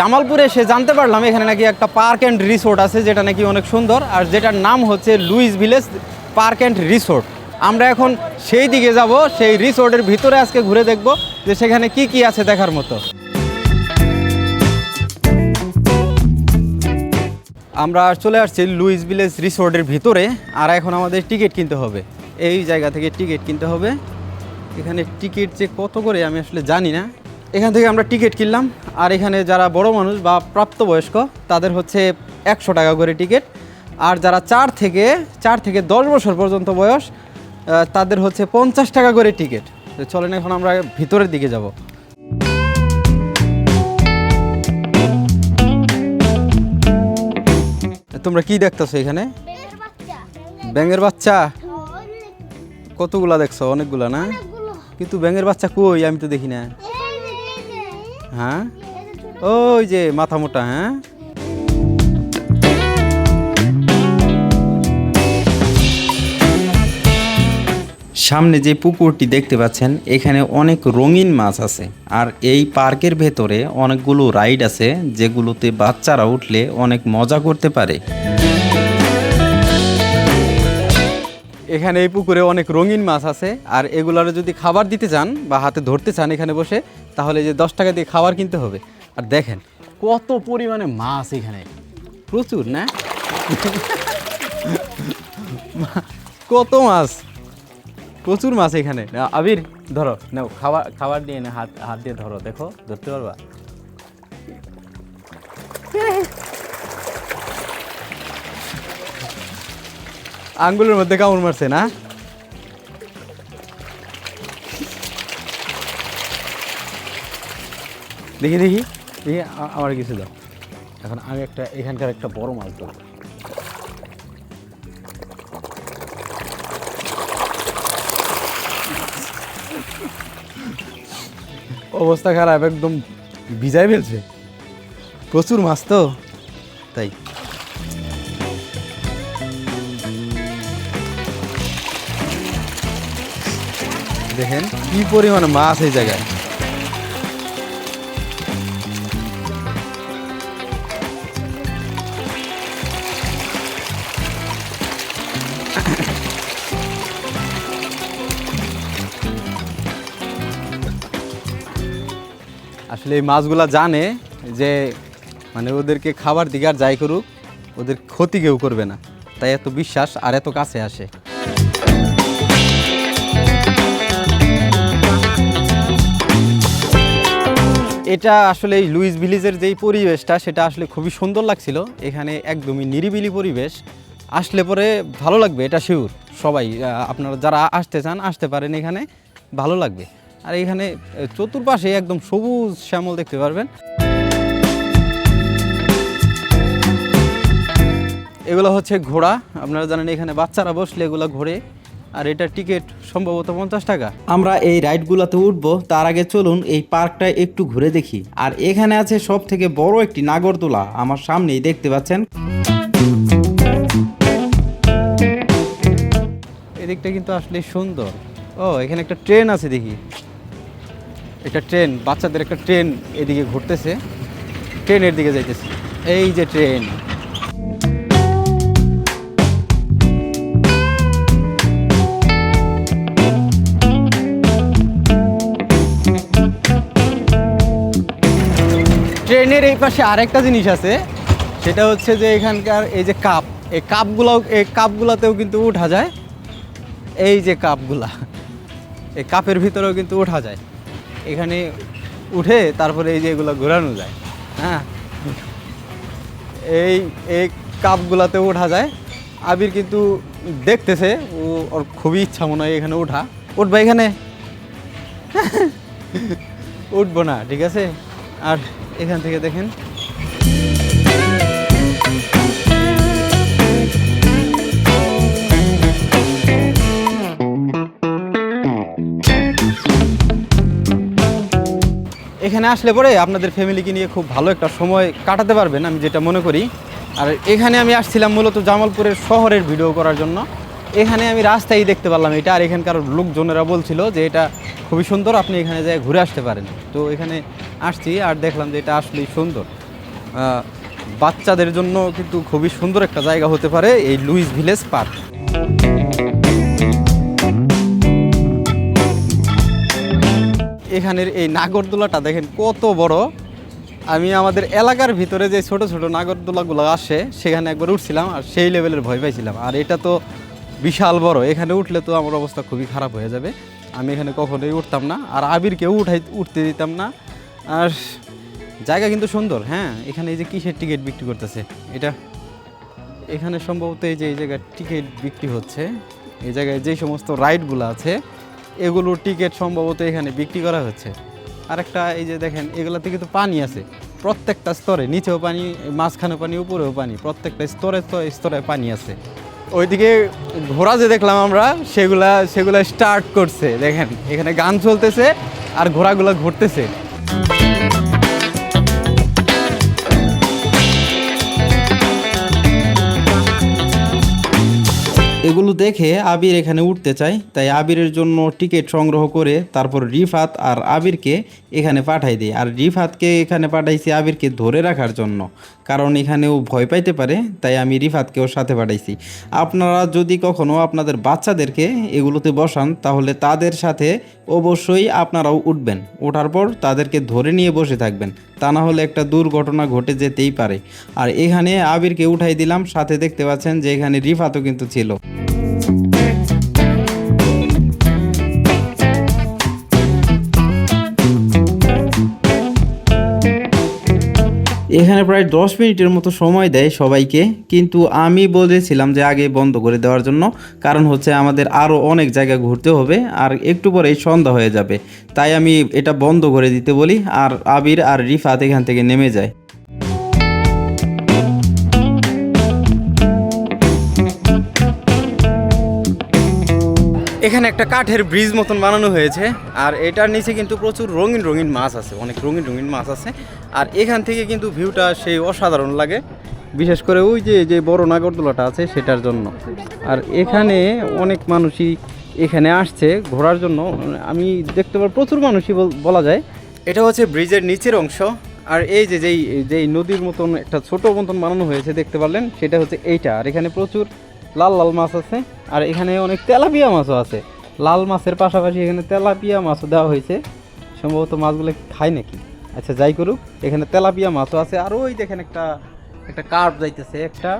জামালপুরে এসে জানতে পারলাম এখানে নাকি একটা পার্ক অ্যান্ড রিসোর্ট আছে, যেটা নাকি অনেক সুন্দর। আর যেটার নাম হচ্ছে Lewis village park and resort. আমরা এখন সেই দিকে যাব, সেই রিসোর্টের ভিতরে আজকে ঘুরে দেখব যে সেখানে কি কি আছে দেখার মতো। আমরা চলে আসছি লুইস ভিলেজ রিসোর্টের ভিতরে, আর এখন আমাদের টিকিট কিনতে হবে। এই জায়গা থেকে টিকিট কিনতে হবে। এখানে টিকিট যে কত করে আমি আসলে জানি না। এখান থেকে আমরা টিকিট কিনলাম। আর এখানে যারা বড় মানুষ বা প্রাপ্তবয়স্ক তাদের হচ্ছে একশো টাকা করে টিকিট। আর যারা চার থেকে চার থেকে দশ বছর পর্যন্ত বয়স তাদের হচ্ছে পঞ্চাশ টাকা করে টিকিট। তো চলেন এখন আমরা ভিতরের দিকে যাব। তোমরা কি দেখতেছো এখানে? ব্যাঙের বাচ্চা। কতগুলা দেখছ? অনেকগুলা না? কিন্তু ব্যাঙের বাচ্চা কই? আমি তো দেখি না। হ্যাঁ? ওই যে মাথা মোটা হ্যাঁ? সামনে যে পুকুরটি দেখতে পাচ্ছেন, এখানে অনেক রঙিন মাছ আছে। আর এই পার্কের ভেতরে অনেকগুলো রাইড আছে, যেগুলোতে বাচ্চারা উঠলে অনেক মজা করতে পারে। এখানে এই পুকুরে অনেক রঙিন মাছ আছে। আর এগুলোর যদি খাবার দিতে চান বা হাতে ধরতে চান এখানে বসে, তাহলে যে দশ টাকা দিয়ে খাবার কিনতে হবে। আর দেখেন, কত পরিমাণে মাছ এখানে। প্রচুর, না? কত মাছ? প্রচুর মাছ এখানে। আবির, ধরো, নাও, খাবার খাবার দিয়ে না, হাত হাত দিয়ে ধরো, দেখো, ধরতে পারবা? আঙ্গুলের মধ্যে কামড় মারছে না? দেখি দেখি দেখি আমার কিছু দাও। এখন আমি একটা, এখানকার একটা বড় মাছ ধরবো। অবস্থা খারাপ, একদম ভিজাই ফেলছে। প্রচুর মাছ তো, তাই। দেখেন কি পরিমাণে মাছ এই জায়গায়। আসলে এই মাছগুলা জানে যে মানে ওদেরকে খাবার দিকে আর যাই করুক, ওদের ক্ষতি কেউ করবে না। তাই এত বিশ্বাস আর এত কাছে আসে। এটা আসলে এই লুইস ভিলেজের যেই পরিবেশটা, সেটা আসলে খুবই সুন্দর লাগছিল। এখানে একদমই নিরিবিলি পরিবেশ। আসলে পরে ভালো লাগবে, এটা শিওর সবাই আপনারা যারা আসতে চান, আসতে পারেন এখানে, ভালো লাগবে। আর এখানে চতুর্পাশে একদম সবুজ শ্যামল দেখতে পারবেন। এগুলো হচ্ছে ঘোড়া। আপনারা জানেন এখানে বাচ্চারা বসলে এগুলো ঘোরে। আর এটা টিকিট সম্ভবত পঞ্চাশ টাকা। আমরা এই রাইডগুলোতে উঠবো তার আগে চলুন এই পার্কটা একটু ঘুরে দেখি। আর এখানে আছে সব থেকে বড় একটি নাগরদোলা আমার সামনেই দেখতে পাচ্ছেন। এদিকটা কিন্তু আসলে সুন্দর। ও এখানে একটা ট্রেন আছে দেখি। একটা ট্রেন বাচ্চাদের একটা ট্রেন এদিকে ঘুরতেছে। ট্রেনের দিকে যাইতেছে। এই যে ট্রেন। ট্রেনের এই পাশে আরেকটা জিনিস আছে, সেটা হচ্ছে যে এখানকার এই যে কাপ, এই কাপগুলো এই কাপগুলোতেও কিন্তু উঠা যায়। এই যে কাপগুলা, এই কাপের ভিতরেও কিন্তু ওঠা যায়। এখানে উঠে তারপরে এই যে এগুলো ঘোরানো যায় হ্যাঁ? এই এই কাপগুলাতে ওঠা যায়। আবির কিন্তু দেখতেছে, ও, ওর খুবই ইচ্ছা মনে হয় এখানে ওঠা উঠবা এখানে? উঠবো না, ঠিক আছে? আর এখান থেকে দেখেন। এখানে আসলে পরে আপনাদের ফ্যামিলিকে নিয়ে খুব ভালো একটা সময় কাটাতে পারবেন, আমি যেটা মনে করি। আর এখানে আমি আসছিলাম মূলত জামালপুরের শহরের ভিডিও করার জন্য। এখানে আমি রাস্তায় দেখতে পারলাম এটা, আর এখানকার লোকজনেরা বলছিল যে এটা খুবই সুন্দর, আপনি এখানে যায় ঘুরে আসতে পারেন। তো এখানে আসছি আর দেখলাম যে এটা আসলেই সুন্দর। বাচ্চাদের জন্য কিন্তু খুবই সুন্দর একটা জায়গা হতে পারে, এই লুইস ভিলেজ পার্ক। এখানের এই নাগরদোলাটা দেখেন কত বড়। আমি আমাদের এলাকার ভিতরে যে ছোট ছোট নাগরদোলাগুলো আসে, সেখানে একবার উঠছিলাম আর সেই লেভেলের ভয় পাইছিলাম। আর এটা তো বিশাল বড়। এখানে উঠলে তো আমার অবস্থা খুবই খারাপ হয়ে যাবে। আমি এখানে কখনোই উঠতাম না। আর আবিরকেও উঠাই, উঠতে দিতাম না। আর জায়গা কিন্তু সুন্দর হ্যাঁ? এখানে এই যে কিসের টিকিট বিক্রি করতেছে? এটা এখানে সম্ভবত এই যে, এই জায়গায় টিকিট বিক্রি হচ্ছে। এই জায়গায় যে সমস্ত রাইডগুলো আছে, এগুলোর টিকিট সম্ভবত এখানে বিক্রি করা হচ্ছে। আরেকটা এই যে দেখেন, এগুলোতে কিন্তু পানি আছে। প্রত্যেকটা স্তরে, নিচেও পানি মাঝখানে পানি, উপরেও পানি। প্রত্যেকটা স্তরে স্তরে পানি আছে। ওইদিকে ঘোড়া যে দেখলাম আমরা, সেগুলা সেগুলা স্টার্ট করছে। দেখেন, এখানে গান চলতেছে আর ঘোড়াগুলো ঘুরতেছে। এগুলো দেখে আবির এখানে উঠতে চায়, তাই আবিরের জন্য টিকিট সংগ্রহ করে তারপর রিফাত আর আবিরকে এখানে পাঠাই দিই আর রিফাতকে এখানে পাঠাইছি আবিরকে ধরে রাখার জন্য। কারণ এখানেও ভয় পাইতে পারে, তাই আমি রিফাতকেও সাথে পাঠাইছি। আপনারা যদি কখনও আপনাদের বাচ্চাদেরকে এগুলোতে বসান, তাহলে তাদের সাথে অবশ্যই আপনারাও উঠবেন। ওঠার পর তাদেরকে ধরে নিয়ে বসে থাকবেন। তা না হলে একটা দুর্ঘটনা ঘটে যেতেই পারে। আর এখানে আবিরকে উঠাই দিলাম, সাথে দেখতে পাচ্ছেন যে এখানে রিফাতও কিন্তু ছিল। এখানে প্রায় দশ মিনিটের মতো সময় দেয় সবাইকে, কিন্তু আমি বলেছিলাম যে আগে বন্ধ করে দেওয়ার জন্য, কারণ হচ্ছে আমাদের আরও অনেক জায়গা ঘুরতে হবে, আর একটু পরেই সন্ধ্যা হয়ে যাবে। তাই আমি এটা বন্ধ করে দিতে বলি, আর আবির আর রিফাত এখান থেকে নেমে যায়। এখানে একটা কাঠের ব্রিজ মতন বানানো হয়েছে, আর এটার নিচে কিন্তু প্রচুর রঙিন রঙিন মাছ আছে, অনেক রঙিন রঙিন মাছ আছে। আর এখান থেকে কিন্তু ভিউটা সেই অসাধারণ লাগে, বিশেষ করে ওই যে যে বড় নাগরদোলাটা আছে সেটার জন্য। আর এখানে অনেক মানুষই এখানে আসছে ঘোরার জন্য। আমি দেখতে পার, প্রচুর মানুষই বলা যায়। এটা হচ্ছে ব্রিজের নিচের অংশ, আর এই যে, যেই যেই নদীর মতন একটা ছোট মতন বানানো হয়েছে, দেখতে পারলেন, সেটা হচ্ছে এইটা। আর এখানে প্রচুর লাল লাল মাছ আছে। আর এখানে অনেক তেলাপিয়া মাছও আছে। লাল মাছের পাশাপাশি এখানে তেলাপিয়া মাছও দেওয়া হয়েছে। সম্ভবত মাছগুলো খায় নাকি? আচ্ছা যাই করুক, এখানে তেলাপিয়া মাছও আছে। আর ওই দেখেন একটা একটা কার্প যাইতেছে, একটা।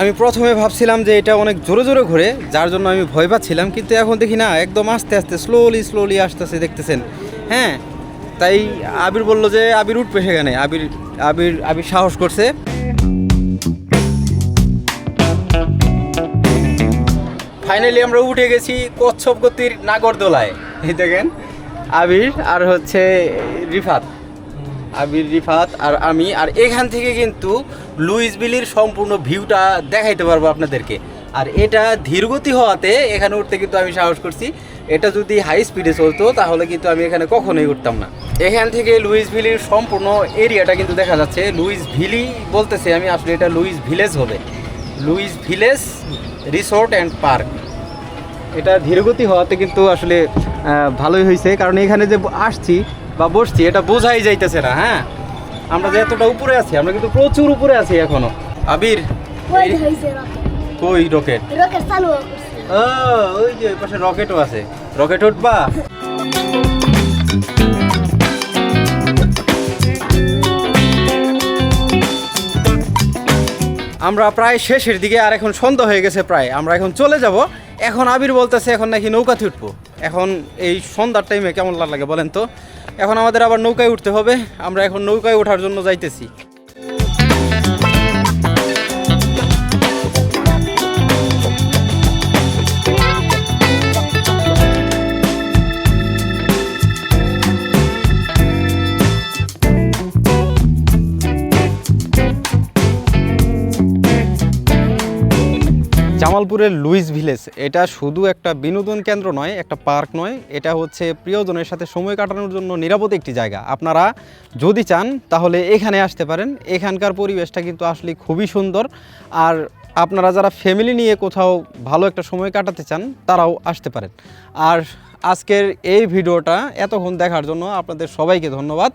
আমি প্রথমে ভাবছিলাম যে এটা অনেক জোরে জোরে ঘুরে, যার জন্য আমি ভয় পাচ্ছিলাম, কিন্তু এখন দেখি না, একদম আস্তে আস্তে স্লোলি স্লোলি আসতেছে, দেখতেছেন। হ্যাঁ তাই আবির বলল যে আবির উঠবে সেখানে আবির আবির আবির সাহস করছে। ফাইনালি আমরা উঠে গেছি কচ্ছপ গতির নাগরদোলায়। এই দেখেন, আবির আর হচ্ছে রিফাত। আবির, রিফাত আর আমি, আর এখান থেকে কিন্তু লুইস বিলির সম্পূর্ণ ভিউটা দেখাইতে পারব আপনাদেরকে। আর এটা ধীরগতি হওয়াতে এখানে উঠতে কিন্তু আমি সাহস করছি। এটা যদি হাই স্পিডে চলতো, তাহলে কিন্তু আমি এখানে কখনোই উঠতাম না। এখান থেকে লুইস ভিলির সম্পূর্ণ এরিয়াটা কিন্তু দেখা যাচ্ছে। লুইস ভিলি বলতেছে আমি, আসলে এটা লুইস ভিলেজ হবে। Lewis village resort and park. এটা ধীরগতি হওয়াতে কিন্তু আসলে ভালোই হয়েছে। কারণ এখানে যে আসছি বা বসছি এটা বোঝাই যাইতেছে না হ্যাঁ? আমরা যে এতটা উপরে আছি আমরা কিন্তু প্রচুর উপরে আছি এখনও। আবির ওই রকেট? কই রকেট? রকেট চালু ও ওই যে ওই পাশে রকেটও আছে। রকেট উঠবা? আমরা প্রায় শেষের দিকে আর এখন সন্ধ্যা হয়ে গেছে প্রায়। আমরা এখন চলে যাব। এখন আবির বলতেছে এখন নাকি নৌকাতে উঠবো। এখন এই সন্ধ্যার টাইমে কেমন লাগে বলেন তো? এখন আমাদের আবার নৌকায় উঠতে হবে। আমরা এখন নৌকায় ওঠার জন্য যাইতেছি। জামালপুরের লুইস ভিলেজ। এটা শুধু একটা বিনোদন কেন্দ্র নয়, একটা পার্ক নয়, এটা হচ্ছে প্রিয়জনের সাথে সময় কাটানোর জন্য নিরাপদ একটি জায়গা। আপনারা যদি চান, তাহলে এখানে আসতে পারেন। এখানকার পরিবেশটা কিন্তু আসলে খুবই সুন্দর। আর আপনারা যারা ফ্যামিলি নিয়ে কোথাও ভালো একটা সময় কাটাতে চান, তারাও আসতে পারেন। আর আজকের এই ভিডিওটা এতক্ষণ দেখার জন্য আপনাদের সবাইকে ধন্যবাদ।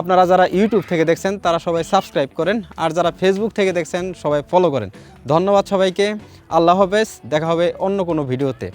আপনারা যারা ইউটিউব থেকে দেখছেন, তারা সবাই সাবস্ক্রাইব করেন, আর যারা ফেসবুক থেকে দেখছেন, সবাই ফলো করেন। ধন্যবাদ সবাইকে। আল্লাহ হাফেজ। দেখা হবে অন্য কোনো ভিডিওতে।